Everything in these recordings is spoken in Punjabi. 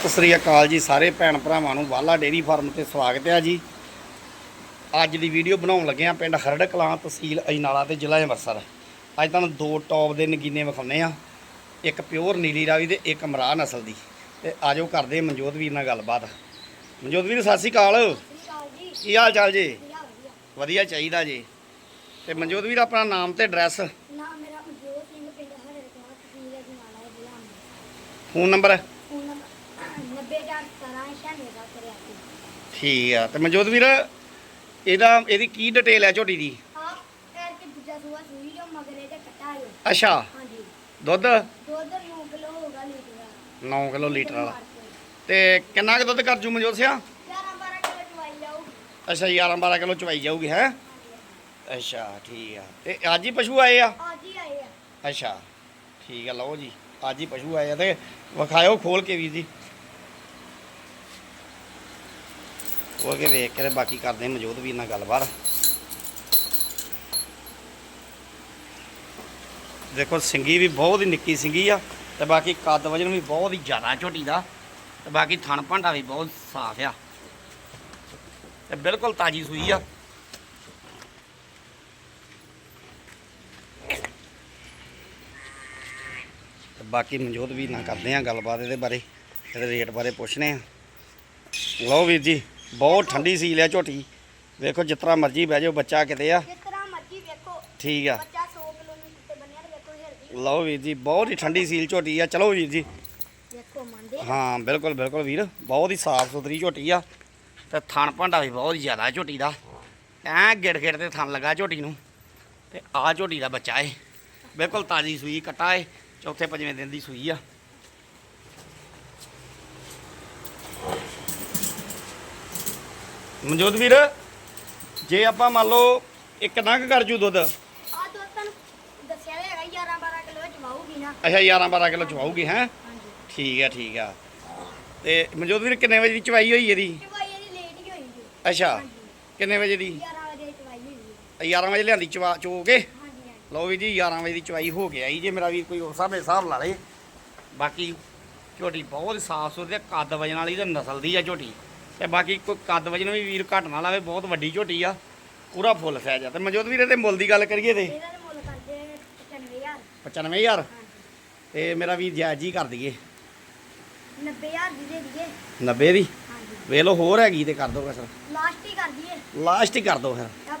ਸਤਿ ਸ੍ਰੀ ਅਕਾਲ ਜੀ ਸਾਰੇ ਭੈਣ ਭਰਾਵਾਂ ਨੂੰ। ਵਾਲਾ ਡੇਰੀ ਫਾਰਮ ਤੇ ਸਵਾਗਤ ਹੈ ਜੀ। ਅੱਜ ਦੀ ਵੀਡੀਓ ਬਣਾਉਣ ਲੱਗੇ ਆ ਪਿੰਡ ਖਰੜ ਕਲਾਂ ਤਹਿਸੀਲ ਅਜਨਾਲਾ ਤੇ ਜ਼ਿਲ੍ਹਾ ਅੰਮ੍ਰਿਤਸਰ। ਅੱਜ ਤੁਹਾਨੂੰ ਦੋ ਟੌਪ ਦੇ ਨਗੀਨੇ ਵਿਖਾਉਨੇ ਆ ਇੱਕ ਪਿਓਰ ਨੀਲੀ ਰਾਵੀ ਤੇ ਇੱਕ ਮਰਾਹ ਨਸਲ ਦੀ। ਤੇ ਆਜੋ ਕਰਦੇ ਮਨਜੋਤ ਵੀਰ ਨਾਲ ਗੱਲਬਾਤ। ਮਨਜੋਤ ਵੀਰ ਸਤਿ ਸ੍ਰੀ ਅਕਾਲ। ਕੀ ਹਾਲ ਚਾਲ ਜੀ? ਵਧੀਆ ਚਾਹੀਦਾ ਜੀ। ਤੇ ਮਨਜੋਤ ਵੀਰ ਆਪਣਾ ਨਾਮ ਤੇ ਐਡਰੈਸ? ਨਾਮ ਮੇਰਾ ਮਨਜੋਤ ਸਿੰਘ ਪਿੰਡ ਹਰੇ ਕੋਲ ਤਹਿਸੀਲ ਹੈ ਜਮਾਲਾ ਜ਼ਿਲ੍ਹਾ ਫੋਨ ਨੰਬਰ? ਠੀਕ ਆ ਤੇ ਮਨਜੋਤ ਵੀਰ ਇਹਦਾ ਇਹਦੀ ਕੀ ਡਿਟੇਲ ਹੈ ਝੋਟੀ ਦੀ? ਆਪ ਪੈਰ ਕੇ ਦੂਜਾ ਸੂਆ ਸੂਈ ਜੋ ਮਗਰੇ ਤੇ ਕੱਟਾ ਹੈ ਅੱਛਾ। ਹਾਂਜੀ। ਦੁੱਧ? ਦੁੱਧ 9 ਕਿਲੋ ਹੋਗਾ ਲੀਟਰ 9 ਕਿਲੋ ਲੀਟਰ ਵਾਲਾ। ਤੇ ਕਿੰਨਾ ਕੁ ਦੁੱਧ ਕਰ ਜੂ ਮਨਜੋਤ ਸਿਆ? 11 12 ਕਿਲੋ ਚਵਾਈ ਜਾਊ ਅੱਛਾ 11 12 ਕਿਲੋ ਚਵਾਈ ਜਾਊਗੀ ਹੈ? ਅੱਛਾ ਠੀਕ ਆ। ਤੇ ਅੱਜ ਹੀ ਪਸ਼ੂ ਆਏ ਆ? ਅੱਜ ਹੀ ਆਏ ਆ। ਅੱਛਾ ਠੀਕ ਆ ਲਓ ਜੀ। ਅੱਜ ਹੀ ਪਸ਼ੂ ਆਏ ਆ ਤੇ ਵਿਖਾਇਓ ਖੋਲ ਕੇ ਵੀਰ ਜੀ। ਉਹ ਕੇ ਵੇਖ ਕੇ ਤੇ ਬਾਕੀ ਕਰਦੇ ਮੌਜੂਦ ਵੀ ਨਾਲ ਗੱਲਬਾਤ। ਦੇਖੋ, ਸਿੰਗੀ ਵੀ ਬਹੁਤ ਹੀ ਨਿੱਕੀ ਸਿੰਗੀ ਆ ਤੇ ਬਾਕੀ ਕੱਦ ਵਜਨ ਵੀ ਬਹੁਤ ਹੀ ਜ਼ਿਆਦਾ ਝੋਟੀ ਦਾ ਤੇ ਬਾਕੀ ਥਣ ਭਾਂਡਾ ਵੀ ਬਹੁਤ ਸਾਫ਼ ਆ। ਤੇ ਬਿਲਕੁਲ ਤਾਜੀ ਸੂਈ ਆ। ਤੇ ਬਾਕੀ ਮਨਜੋਤ ਵੀ ਨਾ ਕਰਦੇ ਆ ਗੱਲਬਾਤ ਇਹਦੇ ਬਾਰੇ, ਇਹਦੇ ਰੇਟ ਬਾਰੇ ਪੁੱਛਨੇ ਆ। ਲਓ ਵੀਰ ਜੀ ਬਹੁਤ ਠੰਡੀ ਸੀ ਲਿਆ ਝੋਟੀ। ਵੇਖੋ ਜਿਸ ਤਰ੍ਹਾਂ ਮਰਜ਼ੀ ਬਹਿ ਜਾਓ ਬੱਚਾ ਕਿਤੇ ਆ। ਜਿਸ ਤਰ੍ਹਾਂ ਮਰਜ਼ੀ ਵੇਖੋ। ਠੀਕ ਆ। ਬੱਚਾ 100 ਕਿਲੋ ਨੂੰ ਕਿਤੇ ਬੰਨਿਆ ਤੇ ਵੇਖੋ ਹਿਰਦੀ ਲਓ ਵੀਰ ਜੀ ਬਹੁਤ ਹੀ ਠੰਡੀ ਸੀਲ ਝੋਟੀ ਆ। ਚਲੋ ਵੀਰ ਜੀ। ਵੇਖੋ ਹਾਂ ਬਿਲਕੁਲ ਬਿਲਕੁਲ ਵੀਰ। ਬਹੁਤ ਹੀ ਸਾਫ਼ ਸੁਥਰੀ ਝੋਟੀ ਆ। ਤੇ ਥਣ ਭਾਂਡਾ ਵੀ ਬਹੁਤ ਜ਼ਿਆਦਾ ਝੋਟੀ ਦਾ। ਐ ਗਿੜ ਗਿੜ ਤੇ ਥਣ ਲੱਗਾ ਝੋਟੀ ਨੂੰ। ਤੇ ਆ ਝੋਟੀ ਦਾ ਬੱਚਾ ਏ। ਬਿਲਕੁਲ ਤਾਜ਼ੀ ਸੂਈ ਕਟਾ ਏ। ਚੌਥੇ ਪੰਜਵੇਂ ਦਿਨ ਦੀ ਸੂਈ ਆ। ਮਨਜੋਤ ਵੀਰ ਜੇ ਆਪਾਂ ਮੰਨ ਲਓ ਇੱਕ ਨੰਗ ਕਰ ਜੂ ਦੁੱਧ। ਆ ਦੁੱਧ ਤੁਹਾਨੂੰ ਦੱਸਿਆ ਤਾਂ ਹੈਗਾ 11 12 ਕਿਲੋ ਚਵਾਊਗੀ ਨਾ। ਅੱਛਾ 11 12 ਕਿਲੋ ਚਵਾਉਗੀ ਹੈ? ਹਾਂਜੀ। ਠੀਕ ਆ ਠੀਕ ਆ। ਤੇ ਮਨਜੋਤ ਵੀਰ ਕਿੰਨੇ ਵਜੇ ਦੀ ਚਵਾਈ ਹੋਈ ਇਹਦੀ? ਚਵਾਈ ਇਹਦੀ ਲੇਟ ਹੀ ਹੋਈ ਜੀ ਅੱਛਾ ਕਿੰਨੇ ਵਜੇ ਦੀ? 11 ਵਜੇ ਚਵਾਈ ਹੋਈ ਜੀ 11 ਵਜੇ ਲਿਆਂਦੀ ਚਵਾ ਚੋ ਕੇ? ਹਾਂਜੀ ਹਾਂਜੀ। ਲਓ ਵੀ ਜੀ 11 ਵਜੇ ਦੀ ਚਵਾਈ ਹੋ ਗਿਆ ਜੀ ਜੇ ਮੇਰਾ ਵੀ ਕੋਈ ਉਸ ਹਿਸਾਬੇ ਹਿਸਾਬ ਲਾ ਲੇ। ਬਾਕੀ ਝੋਟੀ ਬਹੁਤ ਸਾਫ਼ ਸੁਥਰੀ ਤੇ ਕੱਦ ਵਜਣ ਵਾਲੀ ਤੇ ਨਸਲ ਦੀ ਆ ਝੋਟੀ। ਤੇ ਬਾਕੀ ਕੋਈ ਕੱਦ ਵਜਣ ਵੀ ਵੀਰ ਘੱਟ ਨਾ ਲਾਵੇ ਬਹੁਤ ਵੱਡੀ ਝੋਟੀ ਆ। ਪੂਰਾ ਫੁੱਲ ਸਾਈਜ਼ ਆ। ਤੇ ਮਨਜੋਤ ਵੀਰ ਇਹਦੇ ਮੁੱਲ ਦੀ ਗੱਲ ਕਰੀਏ ਤੇ। ਇਹਦਾ ਤੇ ਮੁੱਲ ਕਰਦੇ 95000 95000 ਹਾਂਜੀ ਤੇ ਮੇਰਾ ਵੀਰ ਜਾਇਜ਼ ਹੀ ਕਰ ਦਈਏ। 90000 ਦੀ ਦੇ ਦਈਏ। 90 ਦੀ? ਲਓ ਹੋਰ ਹੈਗੀ ਤੇ ਕਰ ਦੋ ਕਸਰ ਲਾਸਟ ਹੀ ਕਰ ਦਈਏ। ਲਾਸਟ ਹੀ ਕਰ ਦੋ ਫਿਰ। ਤਾਂ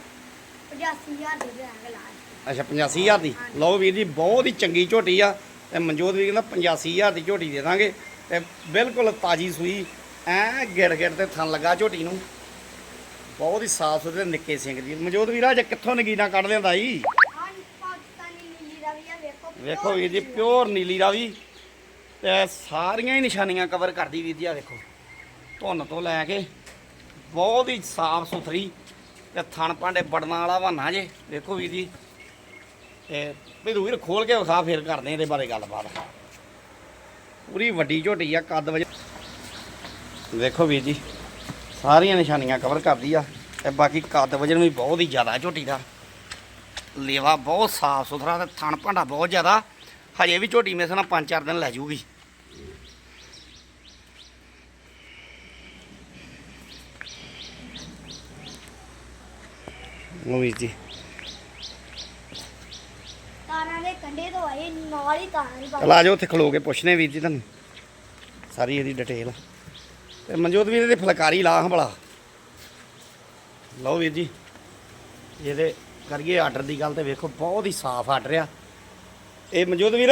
85000 ਦੇ ਦੇਵਾਂਗੇ ਲਾਸਟ। ਅੱਛਾ 85000 ਦੀ? ਲਓ ਵੀਰ ਜੀ ਬਹੁਤ ਹੀ ਚੰਗੀ ਝੋਟੀ ਆ। ਤੇ ਮਨਜੋਤ ਵੀ ਕਹਿੰਦਾ 85000 ਦੀ ਝੋਟੀ ਦੇ ਦਾਂਗੇ। ਤੇ ਬਿਲਕੁਲ ਤਾਜੀ ਸੂਈ ਐ ਗਿੜ ਗਿੜ ਤੇ ਥਣ ਲੱਗਾ ਝੋਟੀ ਨੂੰ। ਬਹੁਤ ਹੀ ਸਾਫ਼ ਸੁਥਰੇ ਨਿੱਕੇ ਸਿੰਘ ਦੀ। ਮਨਜੋਤ ਵੀਰਾ ਜੇ ਕਿੱਥੋਂ ਨਗੀਨਾ ਕੱਢ ਲਿਆਂਦਾ ਜੀ? ਵੇਖੋ। ਵੀਰ ਜੀ ਪਿਓਰ ਨੀਲੀ ਦਾ ਵੀ ਤੇ ਸਾਰੀਆਂ ਹੀ ਨਿਸ਼ਾਨੀਆਂ ਕਵਰ ਕਰਦੀ ਵੀਰ ਜੀ ਆ ਵੇਖੋ। ਧੁੰਨ ਤੋਂ ਲੈ ਕੇ ਬਹੁਤ ਹੀ ਸਾਫ਼ ਸੁਥਰੀ ਤੇ ਥਣ ਭਾਂਡੇ ਬੜਨਾ ਵਾਲਾ ਬਹਾਨਾ ਜੇ। ਵੇਖੋ ਵੀਰ ਜੀ। ਤੇ ਵੀ ਵੀਰ ਖੋਲ ਕੇ ਵਿਖਾ ਫੇਰ ਕਰਦੇ ਇਹਦੇ ਬਾਰੇ ਗੱਲਬਾਤ। ਪੂਰੀ ਵੱਡੀ ਝੋਟੀ ਆ ਕੱਦ ਵਜ ਵੇਖੋ ਵੀਰ ਜੀ ਸਾਰੀਆਂ ਨਿਸ਼ਾਨੀਆਂ ਕਵਰ ਕਰਦੀ ਆ ਤੇ ਬਾਕੀ ਕੱਦ ਵਜਨ ਵੀ ਬਹੁਤ ਹੀ ਜ਼ਿਆਦਾ ਝੋਟੀ ਦਾ। ਲੇਵਾ ਬਹੁਤ ਸਾਫ਼ ਸੁਥਰਾ ਤੇ ਥਣ ਭਾਂਡਾ ਬਹੁਤ ਜ਼ਿਆਦਾ। ਹਜੇ ਵੀ ਝੋਟੀ ਮੇਰੇ ਨਾਲ ਪੰਜ ਚਾਰ ਦਿਨ ਲੈ ਜੂਗੀ। ਉਹ ਵੀਰ ਜੀ। ਤਾਰਾਂ ਦੇ ਕੰਡੇ ਤੋਂ ਆਏ ਨਾਲ ਹੀ ਤਾਰਾਂ ਦੀ ਚਲ ਆ ਜਾਓ ਉੱਥੇ ਖਲੋ ਕੇ ਪੁੱਛਨੇ ਵੀਰ ਜੀ ਤੁਹਾਨੂੰ। ਸਾਰੀ ਇਹਦੀ ਡਿਟੇਲ ਤੇ ਮਨਜੋਤ ਵੀਰ ਇਹਦੇ ਫਲਕਾਰੀ ਲਾ ਹੰਬਲਾ ਲਓ ਵੀਰ ਜੀ ਇਹਦੇ ਕਰੀਏ ਆਰਡਰ ਦੀ ਗੱਲ ਤੇ ਵੇਖੋ ਬਹੁਤ ਹੀ ਸਾਫ਼ ਆਰਡਰ ਆ। ਇਹ ਮਨਜੋਤ ਵੀਰ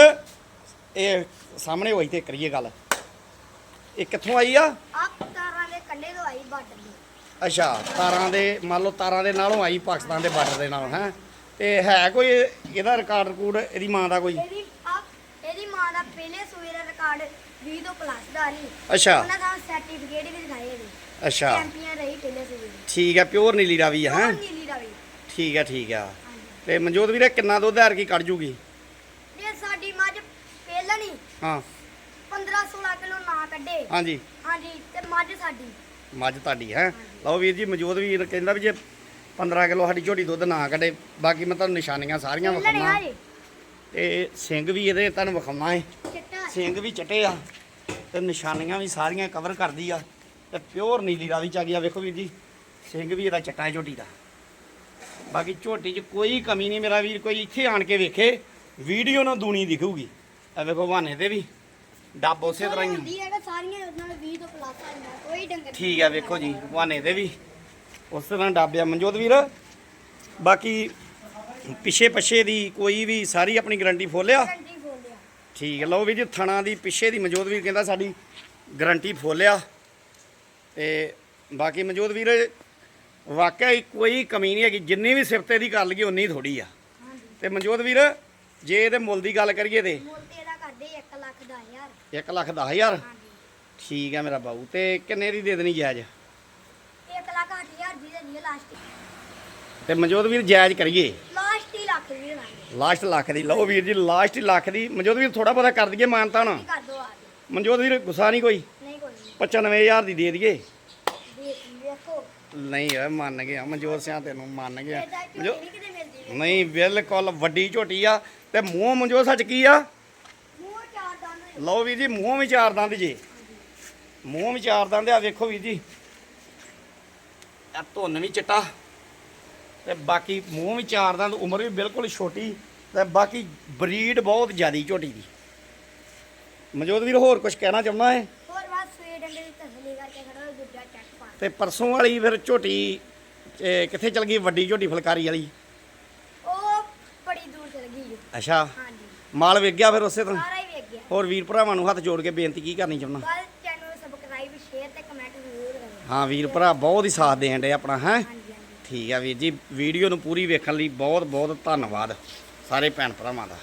ਇਹ ਸਾਹਮਣੇ ਹੋਈ ਤੇ ਕਰੀਏ ਗੱਲ। ਇਹ ਕਿੱਥੋਂ ਆਈ ਆ? ਆ ਤਾਰਾਂ ਦੇ ਕੰਡੇ ਤੋਂ ਆਈ ਬਾਰਡਰ ਦੀ। ਅੱਛਾ ਤਾਰਾਂ ਦੇ ਮੰਨ ਲਓ ਤਾਰਾਂ ਦੇ ਨਾਲੋਂ ਆਈ ਪਾਕਿਸਤਾਨ ਦੇ ਬਾਰਡਰ ਦੇ ਨਾਲ ਹੈ? ਤੇ ਹੈ ਕੋਈ ਇਹਦਾ ਰਿਕਾਰਡ ਰਿਕੂਡ ਇਹਦੀ ਮਾਂ ਦਾ ਕੋਈ? ਇਹਦੀ ਆ ਇਹਦੀ ਮਾਂ ਦਾ ਪਹਿਲੇ ਦਾ ਰਿਕਾਰਡ 20 ਤੋਂ ਪਲੱਸ ਦਾ ਨਹੀਂ। ਅੱਛਾ। ਉਹਨਾਂ ਦਾ ਸਰਟੀਫਿਕੇਟ ਵੀ ਦਿਖਾਏ ਇਹਦੇ ਅੱਛਾ। ਚੈਂਪੀਅਨ ਰਹੀ ਪਹਿਲੇ ਸੂਏ ਦੀ ਠੀਕ ਆ ਪਿਓਰ ਨੀਲੀ ਰਾਵੀ ਆ ਹੈ? ਉਹ ਨੀਲੀ ਦਾ ਵੀ ਠੀਕ ਆ ਠੀਕ ਆ ਹਾਂਜੀ। ਤੇ ਮਨਜੋਤ ਵੀਰੇ ਕਿੰਨਾ ਦੁੱਧ ਹਰ ਕੀ ਕੱਢ ਜੂਗੀ? ਜੇ ਸਾਡੀ ਮੱਝ ਪਹਿਲਾਂ ਨਹੀਂ। ਹਾਂ। 15 16 ਕਿਲੋ ਨਾ ਕੱਢੇ। ਹਾਂਜੀ। ਹਾਂਜੀ ਤੇ ਮੱਝ ਸਾਡੀ। ਮੱਝ ਤੁਹਾਡੀ ਹੈ। ਲਓ ਵੀਰ ਜੀ ਮਨਜੋਤ ਵੀਰ ਕਹਿੰਦਾ ਵੀ ਜੇ 15 ਕਿਲੋ ਸਾਡੀ ਝੋਟੀ ਦੁੱਧ ਨਾ ਕੱਢੇ ਬਾਕੀ ਮੈਂ ਤੁਹਾਨੂੰ ਨਿਸ਼ਾਨੀਆਂ ਸਾਰੀਆਂ ਵਿਖਾਉਣਾ। ਤੇ ਸਿੰਘ ਵੀ ਇਹਦੇ ਤੁਹਾਨੂੰ ਵਿਖਾਉਣਾ ਹੈ ਸਿੰਘ ਵੀ ਚਟੇ ਆ ਤੇ ਨਿਸ਼ਾਨੀਆਂ ਵੀ ਸਾਰੀਆਂ ਕਵਰ ਕਰਦੀ ਆ ਤੇ ਪਿਓਰ ਨੀਲੀ ਰਾਵੀ ਚ ਆ ਗਿਆ ਵੇਖੋ ਵੀਰ ਜੀ ਸਿੰਘ ਵੀ ਇਹਦਾ ਚਟਾ ਝੋਟੀ ਦਾ। ਬਾਕੀ ਝੋਟੀ 'ਚ ਕੋਈ ਕਮੀ ਨਹੀਂ ਮੇਰਾ ਵੀਰ ਕੋਈ ਇੱਥੇ ਆਣ ਕੇ ਵੇਖੇ ਵੀਡੀਓ ਨਾਲ ਦੂਣੀ ਦਿਖੂਗੀ। ਇਹ ਵੇਖੋ ਬਹਾਨੇ ਤੇ ਵੀ ਡੱਬ ਉਸੇ ਤਰ੍ਹਾਂ ਹੀ ਆ। ਹੁੰਦੀ ਹੈ ਕਿ ਸਾਰੀਆਂ ਉਹਨਾਂ ਨਾਲ 20 ਤੋਂ ਪਲੱਸ ਆ ਜਾਂਦਾ ਕੋਈ ਡੰਗਰ ਠੀਕ ਆ ਵੇਖੋ ਜੀ ਬਹਾਨੇ ਤੇ ਵੀ। ਉਸ ਤਰ੍ਹਾਂ ਡਾਬਿਆ ਮਨਜੋਤ ਵੀਰ ਬਾਕੀ ਪਿੱਛੇ ਪੱਛੇ ਦੀ ਕੋਈ ਵੀ ਸਾਰੀ ਆਪਣੀ ਗਰੰਟੀ ਫੋਲਿਆ ਠੀਕ ਹੈ ਲਓ ਵੀ ਜੀ ਥਣਾ ਦੀ ਪਿੱਛੇ ਦੀ ਮਨਜੋਤ ਵੀਰ ਕਹਿੰਦਾ ਸਾਡੀ ਗਰੰਟੀ ਫੋਲਿਆ ਤੇ ਬਾਕੀ ਮਨਜੋਤ ਵੀਰ ਵਾਕਿਆ ਹੀ ਕੋਈ ਕਮੀ ਨਹੀਂ ਹੈਗੀ ਜਿੰਨੀ ਵੀ ਸਿਫਤੇ ਦੀ ਕਰ ਲਈਏ ਉਨੀ ਥੋੜੀ ਆ। ਤੇ ਮਨਜੋਤ ਵੀਰ ਜੇ ਇਹਦੇ ਮੁੱਲ ਦੀ ਗੱਲ ਕਰੀਏ ਤੇ ਮੁੱਲ ਤੇਰਾ ਕਰਦੇ 1 ਲੱਖ ਦਾ ਹਜ਼ਾਰ। 1 ਲੱਖ 10 ਹਜ਼ਾਰ। ਹਾਂਜੀ। ਠੀਕ ਹੈ ਮੇਰਾ ਬਾਊ ਤੇ ਕਿੰਨੇ ਦੀ ਦੇ ਦੇਣੀ ਜਾਇਜ਼? 1 ਲੱਖ 8000 ਦੀ ਦੇ ਲਾਸਟ ਤੇ ਮਨਜੋਤ ਵੀਰ ਜਾਇਜ਼ ਕਰੀਏ। ਲੱਖ ਦੀ ਲਾਂਗੇ ਲਾਸਟ ਲੱਖ ਦੀ ਲਓ ਵੀਰ ਜੀ ਲਾਸਟ ਲੱਖ ਦੀ। ਮਨਜੋਤ ਵੀਰ ਥੋੜਾ ਬਹੁਤਾ ਕਰ ਦਈਏ ਮਾਨਤਾ ਨਾ ਕਰ ਦੋ ਆ ਕੇ। ਮਨਜੋਤ ਵੀਰ ਗੁੱਸਾ ਨਹੀਂ ਕੋਈ? ਨਹੀਂ ਕੋਈ ਨਹੀਂ। 95000 ਦੀ ਦੇ ਦਈਏ। ਦੇਖ। ਨਹੀਂ ਓਏ ਮੰਨ ਗਿਆ। ਮਨਜੋਤ ਸਿਆਂ ਤੈਨੂੰ ਮੰਨ ਗਿਆ। ਇਹਦਾ ਝੋਟੀ ਮਨਜੋ- ਨਹੀਂ ਕਿਤੇ ਮਿਲਦੀ ਨਹੀਂ ਬਿਲਕੁਲ ਵੱਡੀ ਝੋਟੀ ਆ। ਤੇ ਮੂੰਹ ਮਨਜੋਤ ਸੱਚ ਕੀ ਆ? ਮੂੰਹ ਚਾਰ ਦੰਦ ਲਓ ਵੀਰ ਜੀ ਮੂੰਹ ਵੀ ਚਾਰ ਦੰਦ ਜੇ। ਮੂੰਹ ਵੀ ਚਾਰ ਦੰਦ ਆ ਵੇਖੋ ਵੀਰ ਜੀ। ਇਹ ਧੁੰਨ ਵੀ ਚਿੱਟਾ। ਤੇ ਬਾਕੀ ਮੂੰਹ ਵੀ ਚਾਰ ਦੰਦ ਉਮਰ ਵੀ ਬਿਲਕੁਲ ਛੋਟੀ ਤੇ ਬਾਕੀ ਬਰੀਡ ਬਹੁਤ ਜ਼ਿਆਦੀ ਝੋਟੀ ਦੀ। ਮਨਜੋਤ ਵੀਰ ਹੋਰ ਕੁਝ ਕਹਿਣਾ ਚਾਹੁੰਦਾ ਹੈ? ਹੋਰ ਬਾਅਦ ਸਵੇਰ ਡੰਡੇ ਦੀ ਤਸਲੀ ਕਰਕੇ ਖੜਾ ਦੂਜਾ ਚੱਕ ਪਾ ਤੇ ਪਰਸੋਂ ਵਾਲੀ ਫਿਰ ਝੋਟੀ ਕਿੱਥੇ ਚਲ ਗਈ ਵੱਡੀ ਝੋਟੀ ਫੁਲਕਾਰੀ ਵਾਲੀ? ਉਹ ਬੜੀ ਦੂਰ ਚਲ ਗਈ। ਜੀ ਅੱਛਾ। ਹਾਂਜੀ। ਮਾਲ ਵਿਕ ਗਿਆ ਫਿਰ ਉਸੇ ਤਰ੍ਹਾਂ ਸਾਰਾ ਹੀ ਵੇਖ ਗਿਆ। ਹੋਰ ਵੀਰ ਭਰਾਵਾਂ ਨੂੰ ਹੱਥ ਜੋੜ ਕੇ ਬੇਨਤੀ ਕੀ ਕਰਨੀ ਚਾਹੁੰਦਾ? ਕੱਲ ਚੈਨਲ ਸਬਸਕ੍ਰਾਈਬ ਸ਼ੇਅਰ ਤੇ ਕਮੈਂਟ ਜ਼ਰੂਰ ਕਰੋ। ਹਾਂ ਵੀਰ ਭਰਾ ਬਹੁਤ ਹੀ ਸਾਥ ਦੇਣ ਡੇ ਆਪਣਾ ਹੈ? ਠੀਕ ਆ ਵੀਰ ਜੀ। ਵੀਡੀਓ ਨੂੰ ਪੂਰੀ ਵੇਖਣ ਲਈ ਬਹੁਤ ਬਹੁਤ ਧੰਨਵਾਦ ਸਾਰੇ ਭੈਣ ਭਰਾਵਾਂ ਦਾ।